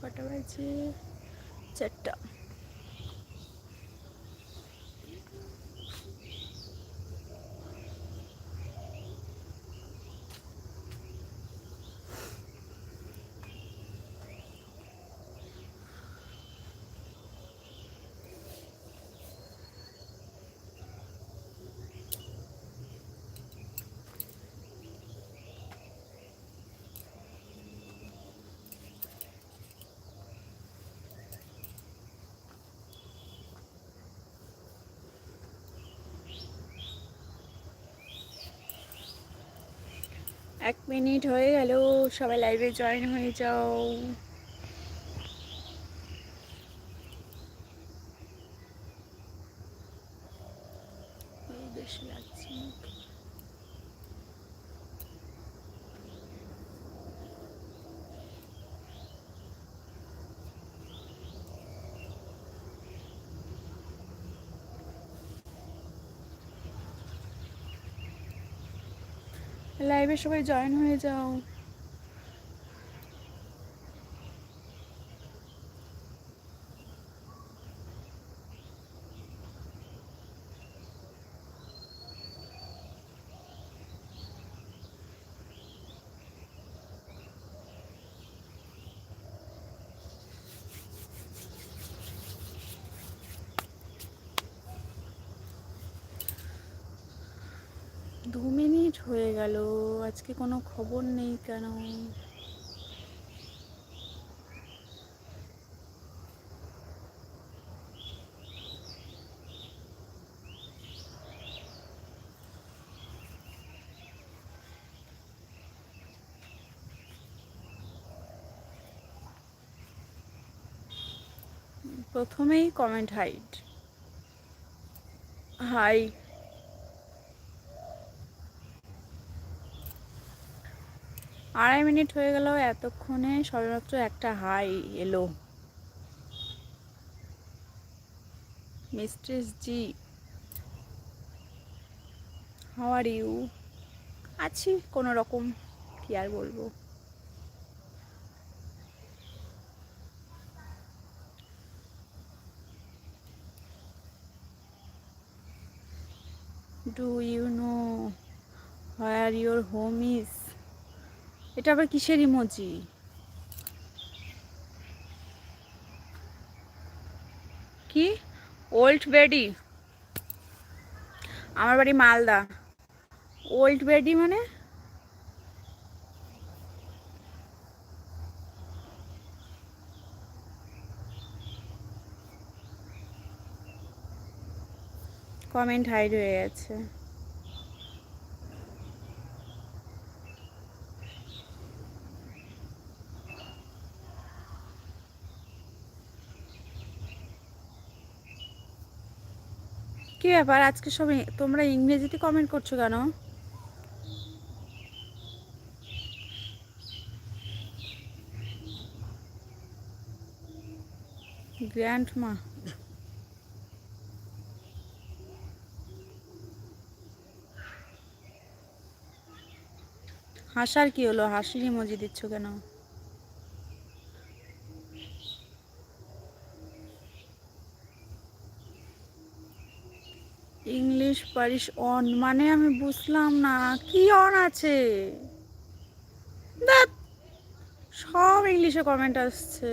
কটা বাজে চারটা এক মিনিট হয়ে গেল সবাই লাইভে জয়েন হয়ে যাও। লাইভে সবাই জয়েন হয়ে যাও। দু মিনিট হয়ে গেল। আজকে কোনো খবর নেই কেন? প্রথমেই কমেন্ট হাইট হাই আড়াই মিনিট হয়ে গেল এতক্ষণে সবেমাত্র একটা হাই এলো। Mistress ji, how are you? আছি, কোনো রকম, কি আর বলব? Do you know where your home is এটা আবার কিসের ইমোজি কি? ওল্ড বেডি আমার বাড়ি মালদা। ওল্ড বেডি মানে? কমেন্ট হাইড হয়ে গেছে। কি ব্যাপার? আজকে সব তোমরা ইংরেজিতে কমেন্ট করছ কেন? গ্র্যান্ড মা হাসার কি হলো? হাসির ইমোজি দিচ্ছ কেন? ইংলিশ পারিস অন মানে আমি বুঝলাম না, কি অন আছে? সব ইংলিশে কমেন্ট আসছে।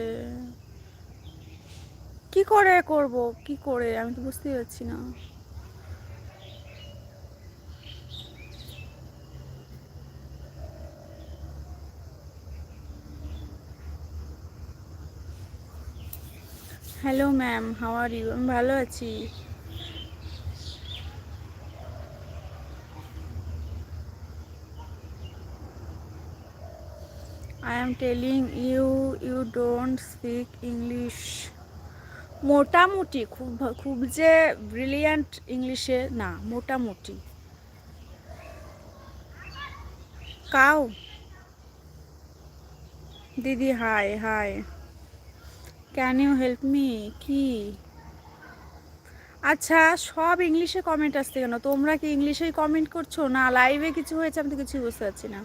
কি করে করব, কি করে, আমি তো বুঝতেই পারছি না। Hello ma'am how are you আমি ভালো আছি। I am telling you, you don't speak English. মোটামুটি খুব খুব যে ব্রিলিয়ান্ট ইংলিশে না মোটামুটি। কাউ দিদি hi hi can you help me কি? আচ্ছা সব ইংলিশে কমেন্ট আসছে কেন? তোমরা কি ইংলিশেই কমেন্ট করছ? না লাইভে কিছু হয়েছে? আমি তো কিছুই বুঝতে পারছি না।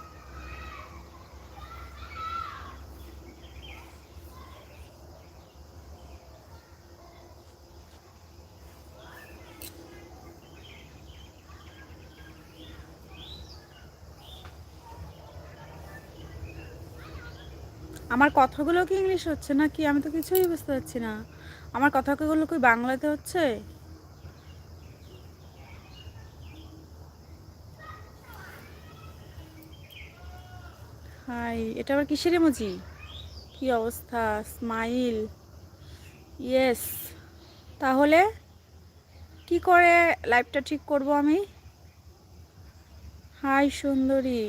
আমার কথাগুলো কি ইংলিশ হচ্ছে না কি আমি তো কিছুই বুঝতে পারছি না। আমার কথাগুলো কি বাংলাতে হচ্ছে? হাই, এটা আবার কিসের ইমোজি কি অবস্থা? স্মাইল ইয়েস তাহলে কি করে লাইফটা ঠিক করব আমি? হাই, সুন্দরী।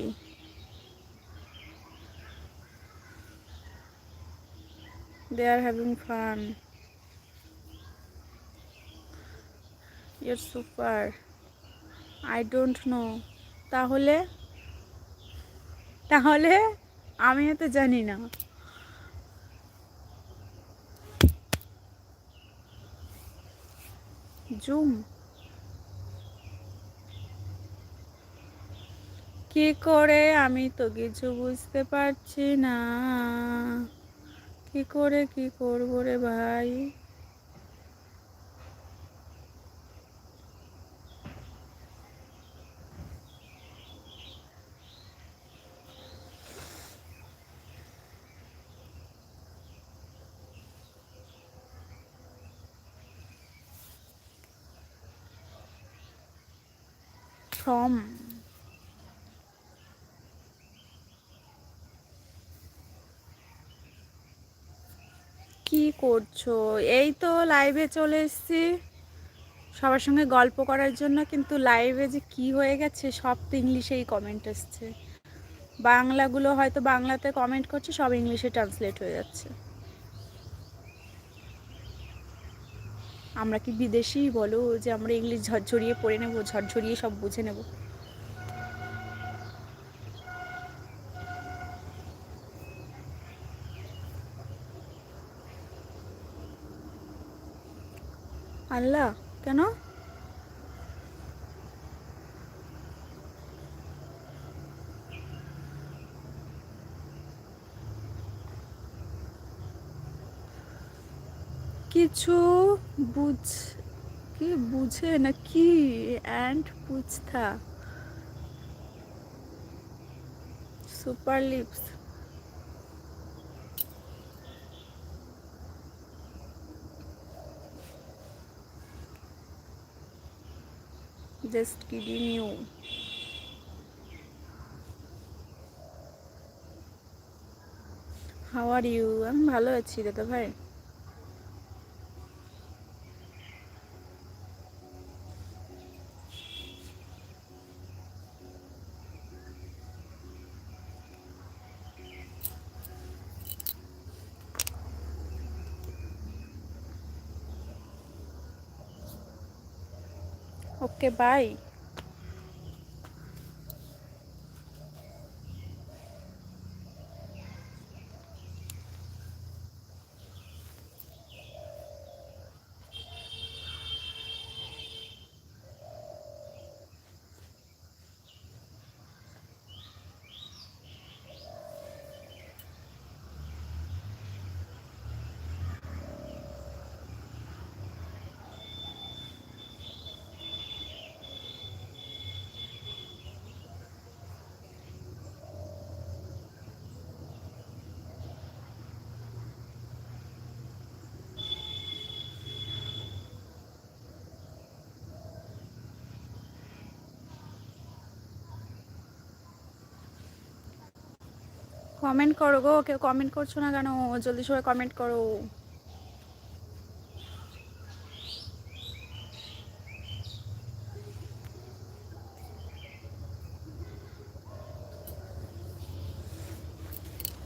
They are having fun you're super i don't know তাহলে তাহলে আমিও তো জানি না জুম কি করে আমি তো কিছু বুঝতে পারছি না কি করে কি করব রে ভাই? from কি করছ? এই তো লাইভে চলে এসেছি। সবার সঙ্গে গল্প করার জন্য কিন্তু লাইভে যে কি হয়ে গেছে, সব তো ইংলিশেই কমেন্ট এসছে। বাংলাগুলো হয়তো বাংলাতে কমেন্ট করছে, সব ইংলিশে ট্রান্সলেট হয়ে যাচ্ছে। আমরা কি বিদেশি? বলো, যে আমরা ইংলিশ ঝরঝরিয়ে পড়ে নেব, ঝরঝরিয়ে সব বুঝে নেব। আল্লাহ কেন? কিছু বুঝ কি বুঝে না কি and পুছথা super lips just kidding you how are you আমি ভালো আছি দাদা ভাই। ఓకే బాయ్ কমেন্ট করো গো কেউ কমেন্ট করছ না কেন? জলদি সবাই কমেন্ট করো।